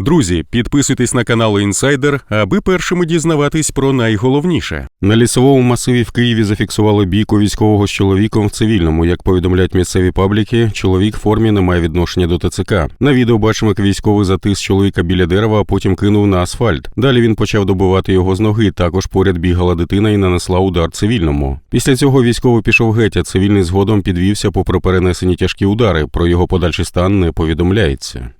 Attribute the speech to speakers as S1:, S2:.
S1: Друзі, підписуйтесь на канал Інсайдер, аби першими дізнаватись про найголовніше. На лісовому масиві в Києві зафіксували бійку військового з чоловіком в цивільному. Як повідомляють місцеві пабліки, чоловік в формі не має відношення до ТЦК. На відео бачимо, як військовий затис чоловіка біля дерева, а потім кинув на асфальт. Далі він почав добивати його з ноги. Також поряд бігала дитина і нанесла удар цивільному. Після цього військовий пішов геть, а цивільний згодом підвівся попри перенесені тяжкі удари. Про його подальший стан не повідомляється.